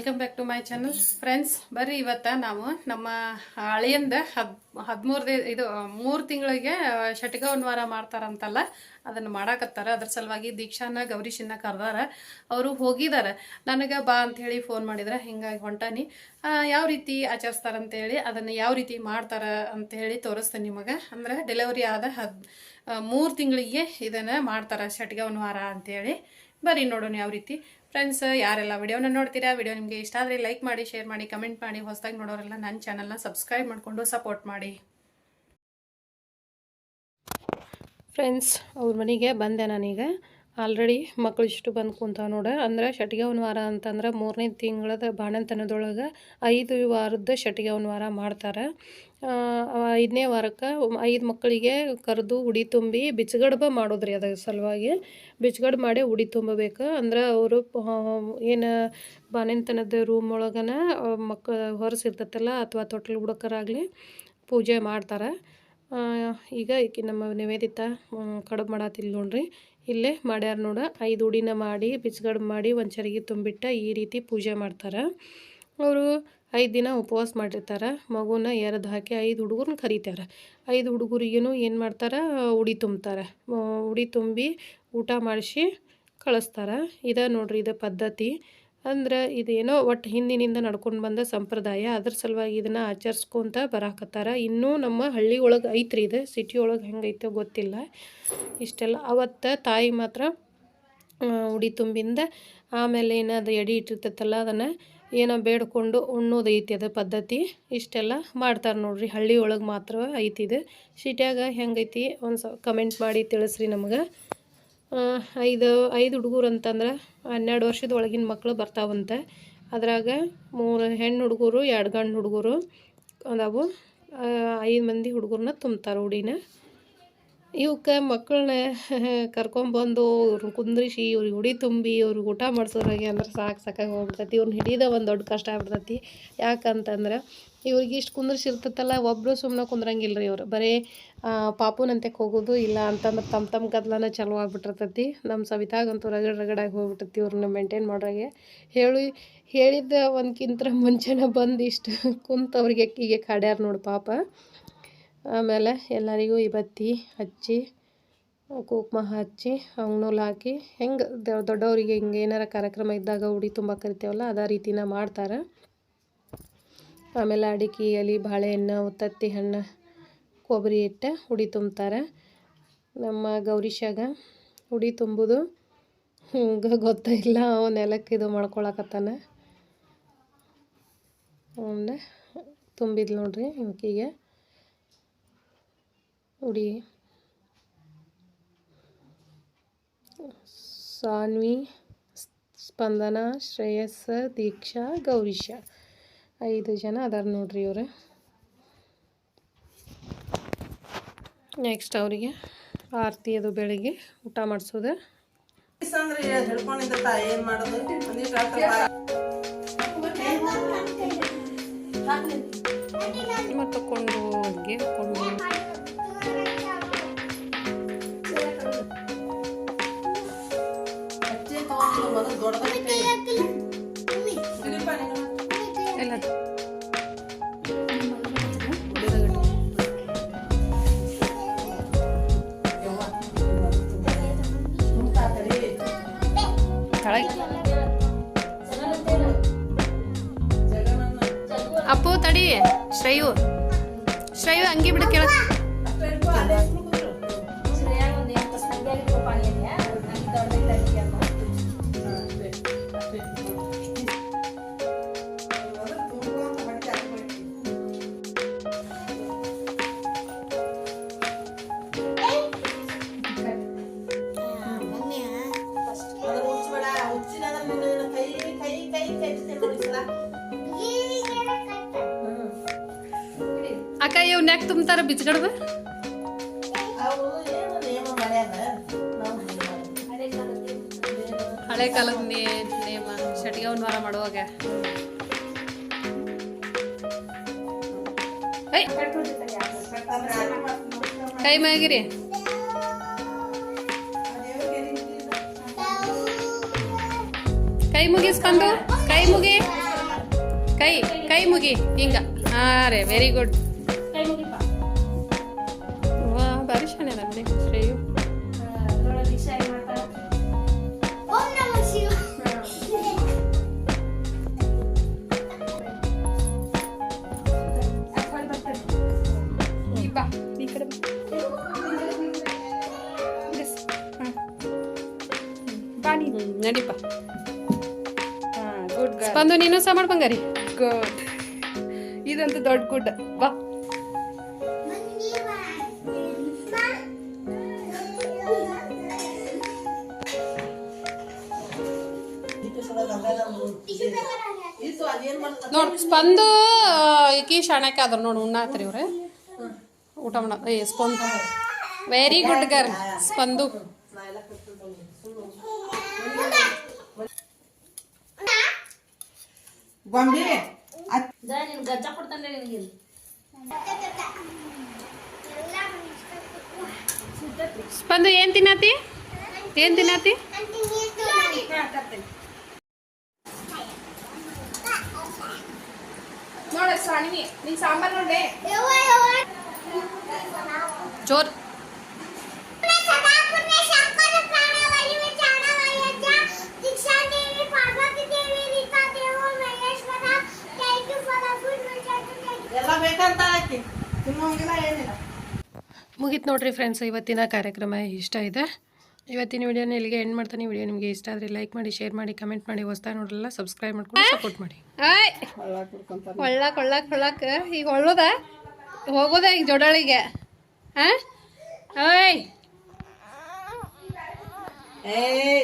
Welcome back to my channel friends ಬರ್ರಿ, ಇವತ್ತ ನಾವು ನಮ್ಮ ಹಳೆಯಿಂದ ಹದ್ ಹದಿಮೂರು ಇದು, ಮೂರು ತಿಂಗಳಿಗೆ ಶಟಿಗವನ್ ವಾರ ಮಾಡ್ತಾರಂತಲ್ಲ, ಅದನ್ನು ಮಾಡಾಕತ್ತಾರ. ಅದ್ರ ಸಲುವಾಗಿ ದೀಕ್ಷಾನ ಗೌರೀಶನ್ನ ಕರ್ದಾರ. ಅವರು ಹೋಗಿದಾರ. ನನಗೆ ಬಾ ಅಂತ ಹೇಳಿ ಫೋನ್ ಮಾಡಿದ್ರೆ. ಹಿಂಗಾಗಿ ಹೊಂಟಾನಿ. ಯಾವ ರೀತಿ ಆಚರಿಸ್ತಾರಂತೇಳಿ, ಅದನ್ನು ಯಾವ ರೀತಿ ಮಾಡ್ತಾರ ಅಂತ ಹೇಳಿ ತೋರಿಸ್ತೇನೆ ನಿಮಗೆ. ಅಂದ್ರೆ ಡೆಲಿವರಿ ಆದ ಹದ್ ಮೂರು ತಿಂಗಳಿಗೆ ಇದನ್ನು ಮಾಡ್ತಾರ ಶಟಿಗವನ್ ವಾರ ಅಂತೇಳಿ ಬರ್ರಿ ನೋಡೋಣ ಯಾವ ರೀತಿ. ಫ್ರೆಂಡ್ಸ್ ಯಾರೆಲ್ಲ ವಿಡಿಯೋನ ನೋಡ್ತೀರಾ ವಿಡಿಯೋ ನಿಮಗೆ ಇಷ್ಟ ಆದರೆ ಲೈಕ್ ಮಾಡಿ ಶೇರ್ ಮಾಡಿ ಕಮೆಂಟ್ ಮಾಡಿ, ಹೊಸದಾಗಿ ನೋಡೋರೆಲ್ಲ ನನ್ನ ಚಾನಲ್ನ ಸಬ್ಸ್ಕ್ರೈಬ್ ಮಾಡಿಕೊಂಡು ಸಪೋರ್ಟ್ ಮಾಡಿ. ಫ್ರೆಂಡ್ಸ್ ಅವ್ರ ಮನೆಗೆ ಬಂದೆ ನಾನೀಗ. ಆಲ್ರೆಡಿ ಮಕ್ಕಳು ಇಷ್ಟು ಬಂದು ಕುಂತಾವ ನೋಡ. ಅಂದ್ರೆ ಶಟಿಗವನ ವಾರ ಅಂತಂದ್ರೆ ಮೂರನೇ ತಿಂಗಳದ ಬಾಣಂತನದೊಳಗೆ ಐದು ವಾರದ ಶಟಿಗವನ ವಾರ ಮಾಡ್ತಾರೆ. ಐದನೇ ವಾರಕ್ಕೆ ಐದು ಮಕ್ಕಳಿಗೆ ಕರೆದು ಉಡಿ ತುಂಬಿ ಬಿಚ್ಚಗಡ್ಬ ಮಾಡೋದ್ರಿ ಅದ್ರ ಸಲುವಾಗಿ. ಬಿಚ್ಚಗಡ್ ಮಾಡಿ ಉಡಿ ತುಂಬಬೇಕು. ಅಂದ್ರೆ ಅವರು ಏನು ಬಾಣಂತನದ ರೂಮ್ ಒಳಗನ ಮಕ್ಕ ಹೊರಸಿರ್ತೈತಲ್ಲ ಅಥವಾ ತೊಟ್ಟಲು ಹುಡುಕರಾಗಲಿ ಪೂಜೆ ಮಾಡ್ತಾರೆ. ಈಗ ಈಕಿ ನಮ್ಮ ನಿವೇದಿತ ಕಡುಬು ಮಾಡತ್ತಿಲ್ಲ ನೋಡ್ರಿ. ಇಲ್ಲೇ ಮಾಡ್ಯಾರ ನೋಡ, ಐದು ಉಡಿನ ಮಾಡಿ ಬಿಚ್ಗಡ್ ಮಾಡಿ ಒಂದು ಚರಿಗೆ ತುಂಬಿಟ್ಟ ಈ ರೀತಿ ಪೂಜೆ ಮಾಡ್ತಾರೆ. ಅವರು ಐದು ದಿನ ಉಪವಾಸ ಮಾಡಿರ್ತಾರೆ. ಮಗುನ ಎರೆದು ಹಾಕಿ ಐದು ಹುಡುಗರನ್ನ ಕರೀತಾರೆ. ಐದು ಹುಡುಗರಿಗೇನು ಏನು ಮಾಡ್ತಾರೆ? ಉಡಿ ತುಂಬ್ತಾರೆ. ಉಡಿ ತುಂಬಿ ಊಟ ಮಾಡಿಸಿ ಕಳಿಸ್ತಾರೆ. ಇದ ನೋಡ್ರಿ, ಇದು ಪದ್ಧತಿ. ಅಂದ್ರೆ ಇದೇನೋ ಒಟ್ಟು ಹಿಂದಿನಿಂದ ನಡ್ಕೊಂಡು ಬಂದ ಸಂಪ್ರದಾಯ, ಅದ್ರ ಸಲುವಾಗಿ ಇದನ್ನು ಆಚರಿಸ್ಕೊಂತ ಬರಾಕತ್ತಾರ. ಇನ್ನೂ ನಮ್ಮ ಹಳ್ಳಿ ಒಳಗೆ ಐತ್ರಿ ಇದು. ಸಿಟಿ ಒಳಗೆ ಹೆಂಗೈತೋ ಗೊತ್ತಿಲ್ಲ. ಇಷ್ಟೆಲ್ಲ. ಅವತ್ತು ತಾಯಿ ಮಾತ್ರ ಉಡಿ ತುಂಬಿಂದ ಆಮೇಲೆ ಏನದು ಎಡಿ ಇಟ್ಟಿರ್ತೈತಲ್ಲ ಅದನ್ನು ಏನೋ ಬೇಡ್ಕೊಂಡು ಉಣ್ಣೋದು ಐತಿ ಅದು ಪದ್ಧತಿ. ಇಷ್ಟೆಲ್ಲ ಮಾಡ್ತಾರೆ ನೋಡ್ರಿ. ಹಳ್ಳಿ ಒಳಗೆ ಮಾತ್ರ ಐತಿ ಇದು. ಸಿಟ್ಯಾಗ ಹೆಂಗೈತಿ ಒಂದು ಸ ಕಮೆಂಟ್ ಮಾಡಿ ತಿಳಿಸ್ರಿ ನಮ್ಗೆ. ಐದು ಐದು ಹುಡುಗರು ಅಂತಂದ್ರೆ ಹನ್ನೆರಡು ವರ್ಷದ ಒಳಗಿನ ಮಕ್ಕಳು ಬರ್ತಾವಂತೆ. ಅದ್ರಾಗ ಮೂರು ಹೆಣ್ಣು ಹುಡುಗರು, ಎರಡು ಗಂಡು ಹುಡುಗರು ಅದಾವು. ಐದು ಮಂದಿ ಹುಡುಗರನ್ನ ತುಂಬ್ತಾರೆ ಉಡಿನ. ಇವಕ್ಕೆ ಮಕ್ಕಳನ್ನ ಕರ್ಕೊಂಬಂದು ಇವ್ರನ್ನ ಕುಂದ್ರಿಸಿ, ಇವ್ರಿಗೆ ಉಡಿ ತುಂಬಿ, ಇವ್ರಿಗೆ ಊಟ ಮಾಡಿಸೋರಾಗೆ ಅಂದ್ರೆ ಸಾಕು ಸಾಕಾಗಿ ಹೋಗ್ಬಿಡ್ತೈತಿ. ಇವ್ರನ್ನ ಹಿಡಿದ ಒಂದು ದೊಡ್ಡ ಕಷ್ಟ ಆಗ್ಬಿಡ್ತೈತಿ. ಯಾಕಂತಂದ್ರೆ ಇವ್ರಿಗೆ ಇಷ್ಟು ಕುಂದ್ರಿಸಿರ್ತೈತಲ್ಲ ಒಬ್ಬರು ಸುಮ್ಮನೆ ಕುಂದ್ರಂಗಿಲ್ಲ ರೀ ಇವರು. ಬರೀ ಪಾಪುನಂತೆ ಹೋಗೋದು ಇಲ್ಲ ಅಂತಂದ್ರೆ ತಮ್ಮ ತಮ್ಮ ಗದ್ಲನ ಚಲೋ ಆಗ್ಬಿಟ್ಟಿರ್ತೈತಿ. ನಮ್ಮ ಸವಿತಾಗಂತೂ ರಗಡ್ ರಗಡಾಗಿ ಹೋಗ್ಬಿಟ್ಟೈತಿ ಇವ್ರನ್ನ ಮೇಂಟೈನ್ ಮಾಡೋರಾಗೆ. ಹೇಳಿ, ಹೇಳಿದ್ದ ಒಂದ್ಕಿಂತ ಮುಂಚೆನ ಬಂದು ಇಷ್ಟು ಕುಂತು ಅವ್ರಿಗೆ ಅಕ್ಕಿಗೆ ಕಾಡ್ಯಾರ ನೋಡಿ ಪಾಪ. ಆಮೇಲೆ ಎಲ್ಲರಿಗೂ ಈ ಬತ್ತಿ ಹಚ್ಚಿ, ಕುಂಕುಮ ಹಚ್ಚಿ ಅಂಗ್ನೂಲ್ ಹಾಕಿ, ಹೆಂಗೆ ದೊಡ್ಡವರಿಗೆ ಹಿಂಗೆ ಏನಾರ ಕಾರ್ಯಕ್ರಮ ಇದ್ದಾಗ ಉಡಿ ತುಂಬ ಕರಿತೇವಲ್ಲ, ಅದೇ ರೀತಿನ ಮಾಡ್ತಾರೆ. ಆಮೇಲೆ ಅಡಿಕೆ, ಎಲೆ, ಬಾಳೆಹಣ್ಣು, ಉತ್ತತ್ತಿ ಹಣ್ಣು, ಕೊಬ್ಬರಿ ಇಟ್ಟು ಉಡಿ ತುಂಬ್ತಾರೆ. ನಮ್ಮ ಗೌರಿಶಾಗ ಉಡಿ ತುಂಬುದು ಹಿಂಗೆ ಗೊತ್ತಿಲ್ಲ ಅವ ನೆಲಕ್ಕೆ ಇದು ಮಾಡ್ಕೊಳಕತ್ತಾನ. ಅವನ್ನ ತುಂಬಿದ್ಲು ನೋಡ್ರಿ ಇಂಕಿಗೆ ಉಡಿ ಸಾನ್ವಿ, ಸ್ಪಂದನ, ಶ್ರೇಯಸ್, ದೀಕ್ಷಾ, ಗೌರೀಶ. ಐದು ಜನ ಅದಾರ ನೋಡ್ರಿ ಇವ್ರ. ನೆಕ್ಸ್ಟ್ ಅವರಿಗೆ ಆರತಿ ಅದು ಬೆಳಿಗ್ಗೆ ಊಟ ಮಾಡಿಸೋದು. ಏನ್ ಮಾಡೋದು ತಕೊಂಡು ಹೋಗಿ. ಬಾ- ತಡಿ ಶ್ರೇಯು. ಶ್ರೇಯು ಅಂಗಿ ಬಿಡು ಕೆಳಗೆ. ಅಕ್ಕ ಇವ್ ನೆಕ್ ತುಂಬ್ತಾರ ಬಿಚ್ಗಡ್ಬ ಹಳೆ ಕಾಲದ ನೇಮ ಒಂದು ವಾರ ಮಾಡುವಾಗ. ಕೈ ಮ್ಯಾಗಿರಿ. ಕೈ ಮುಗಿಸ್ಕೊಂಡು ಕೈ ಮುಗಿ. ಕೈ ಕೈ ಮುಗಿ, ಹಿಂಗ. ಹಾ ರೇ ವೆರಿ ಗುಡ್ ನೀನು ನಡಿಪ. ಗುಡ್ ಸ್ಪಂದು ನೀನು ಸಹ ಮಾಡ್ಬಂಗಾರಿ ಗುಡ್ ಇದಂತೂ ದೊಡ್ಡ ಗುಡ್ ಬಾ. ನೋಡ್ ಸ್ಪಂದು ಈಕಿ ಶಾಣಕ್ಕೆ ಆದ್ರ ನೋಡು ಉಣ್ಣಾತ್ರಿ ಇವ್ರೆ. ಊಟ ಮಾಡ ಏ ಸ್ಪಂದು. ವೆರಿ ಗುಡ್ ಗರ್ ಸ್ಪಂದು ನಾ ಎಲ್ಲ ಕೊಡ್ತೀನಿ ಗೊಂಬಿ? ನಿನ್ ಗಜ್ಜ ಕೊಡ್ತಾನೆ ನಿನಗೆ ಸ್ಪಂದು ಏನ್ ತಿನ್ನತಿ? ಏನ್ ತಿನ್ನತಿ? ನೋಡ ನೀನ್ ಸಾಂಬಾರ್ ನೋಡ್ಲೆ? ಜೋರ್ ಬೇಕಂತ ಆಕಿ ತಿನ್ನೋಂಗಿಲ್ಲ ಏನಿಲ್ಲ. ಮುಗೀತು ನೋಡ್ರಿ ಫ್ರೆಂಡ್ಸ್ ಇವತ್ತಿನ ಕಾರ್ಯಕ್ರಮ ಇಷ್ಟ ಇದೆ. ಇವತ್ತಿನ ವಿಡಿಯೋನ ಇಲ್ಲಿಗೆ ಎಂಡ್ ಮಾಡ್ತಾನೆ. ವಿಡಿಯೋ ನಿಮಗೆ ಇಷ್ಟ ಆದರೆ ಲೈಕ್ ಮಾಡಿ ಶೇರ್ ಮಾಡಿ ಕಮೆಂಟ್ ಮಾಡಿ. ಹೊಸ್ತಾ ನೋಡಲ್ಲ ಸಬ್ಸ್ಕ್ರೈಬ್ ಮಾಡ್ಕೊಂಡು ಸಪೋರ್ಟ್ ಮಾಡಿ. ಒಳ್ಳಾಕ್ ಒಳ್ಳಾಕ್ ಒಳ್ಳಾಕ್ ಈಗ ಒಳ್ಳೋದ ಹೋಗೋದ ಈಗ ಜೋಡಳಿಗೆ? ಹಾಂ ಓಯ್ ಏಯ್!